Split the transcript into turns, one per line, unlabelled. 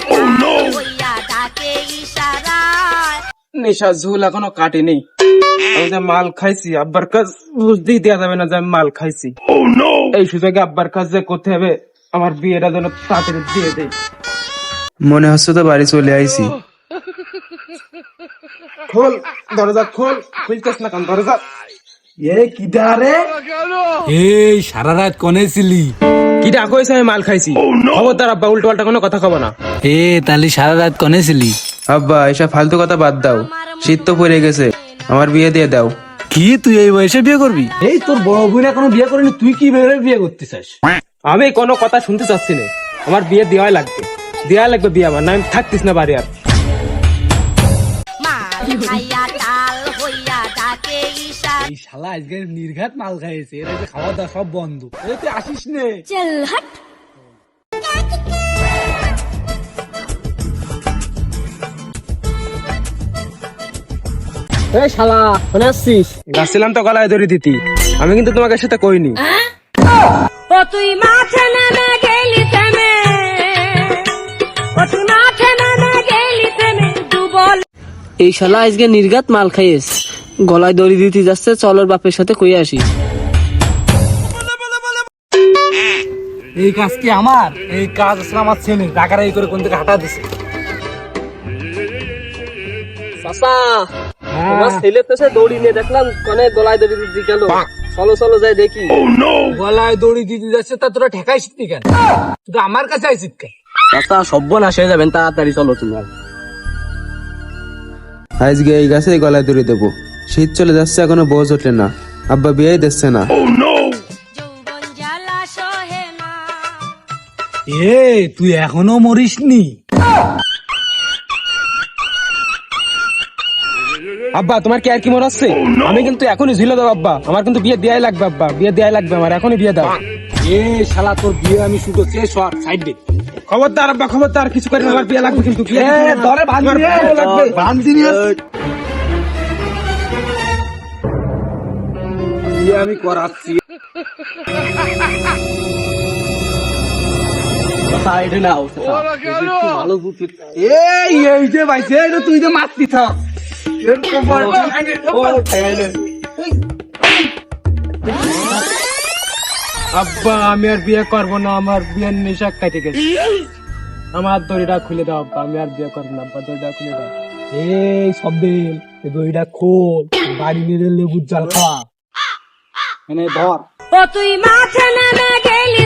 Oh, নেশা ঝুল এখনও কাটেনি। যে মাল খাইছি আব্বার কাজ বুঝতেই দেওয়া যাবে না যে আমি মাল খাইছি। oh, এই সুযোগে আব্বার কাজ যে করতে হবে আমার বিয়েটা যেন তাড়াতাড়ি দিয়ে দেয়
মনে হচ্ছে তো বাড়ি চলে আইছি।
খোল দরজা খোল খুলতেস না কান দরজা? এ কি রে
এই সারা রাত কনে ছিলি?
কি ডাক হয়েছে আমি মাল খাইছি? খবরদার আব্বা উল্টো পাল্টা কোনো কথা কব না।
এ তাহলে সারা রাত কনে ছিলি?
আব্বা এসব ফালতু কথা বাদ দাও। শীত তো পড়ে গেছে। আমার বিয়ে দিয়ে দাও।
কি তুই এই বয়সে বিয়ে করবি? এই তোর বড় বোন এখনও বিয়ে করেনি তুই কি ভেবে বিয়ে করতে চাস
আমি কোনো কথা শুনতে চাচ্ছি না। আমার বিয়ে দেওয়াই লাগবে। দেওয়া লাগবে বিয়ে আমার না আমি থাকতিস না বাড়ি আর।
এই শালা আজকে নির্ঘাত মাল খাইছে এর খাওয়া দাওয়া সব বন্ধ। এই তুই আসিস নে।
চল হট।
এই শালা আসছিস? গাছিলাম তো গলায় ধরে দিতি। আমি কিন্তু তোমাকে সাথে কইনি।
ও তুই মাঠে নেমে গেলি থেমে। ও তুই মাঠে নেমে গেলি থেমে ডুবল
এই শালা আজকে নির্গাত মাল খাইয়েস গলায় দড়ি দিতে যাচ্ছে চলোর বাপের সাথে কই আসি।
এই কাজ কি আমার? এই কাজ আসলে আমার ছেলে টাকার এই করে কোন থেকে হাঁটা দিছে?
তোমার ছেলে পেছে দড়ি নিয়ে দেখলাম কনে গলায় দড়ি দিতে গেল। চলো চলো যাই দেখি।
গলায় দড়ি দিতে যাচ্ছে তা তোরা ঠেকাই শিখতি কেন? তুই আমার কাছে আইছিস কেন?
চাচা সব্যনাশ হয়ে যাবেন তাড়াতাড়ি চলো তুমি।
আজকে এই গাছে গলায় দড়ি দেবো। শীত চলে যাচ্ছে এখনও বোঝ ওঠে না। আব্বা বিয়ে দিচ্ছে না।
না
এ তুই এখনও মরিসনি?
আব্বা তোমার কি আর কি মনে হচ্ছে? আমি কিন্তু এখনই ঝুলে দাও আব্বা। আমার কিন্তু বিয়ে দেওয়াই লাগবে আব্বা। বিয়ে দেওয়াই লাগবে আমার এখনই বিয়ে দাও।
এ শালা তোর বিয়ে আমি শুধু শেষ হওয়ার সাইড দে
খবরদার আব্বা খবরদার কিছু করে আমার বিয়ে লাগবে কিন্তু বিয়ে
ধরে
লাগবে
বিয়ে আমি করাচ্ছি।
সাইডে নাও ভালো বুদ্ধি।
এই এই যে ভাইছে এটা তুই যে মারতি থাক।
আব্বা আমি আর বিয়ে করব না আমার বিয়ের নেশা কাটে গেছে। আমার দড়িটা খুলে দাও আব্বা আমি আর বিয়ে করব না আব্বা দড়িটা খুলে দাও।
এই সব দিন দড়িটা খোল বাড়ি নিয়ে লেবুর জাল খা। মানে ধর।
ও তুই মাঠে নামে গেলি